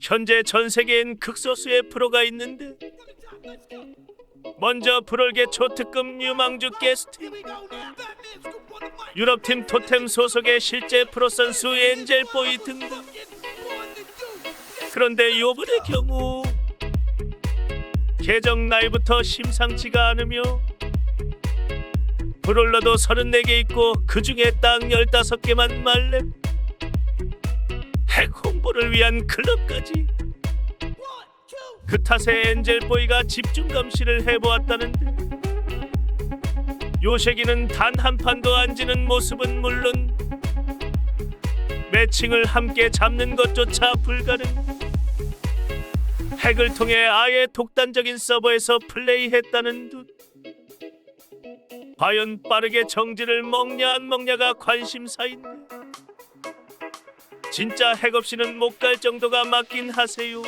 현재 전 세계엔 극소수의 프로가 있는데 먼저 프롤계 초특급 유망주 게스트 유럽팀 토템 소속의 실제 프로 선수 엔젤 보이 등등. 그런데 요번의 경우 계정 나이부터 심상치가 않으며 브롤러도 34개 있고 그 중에 딱 15개만 말렙 핵 홍보를 위한 클럽까지. 그 탓에 엔젤보이가 집중 감시를 해보았다는데 요새기는 단 한 판도 안 지는 모습은 물론 매칭을 함께 잡는 것조차 불가능. 핵을 통해 아예 독단적인 서버에서 플레이했다는 듯. 과연 빠르게 정지를 먹냐 안 먹냐가 관심사인데 진짜 핵 없이는 못 갈 정도가 맞긴 하세요.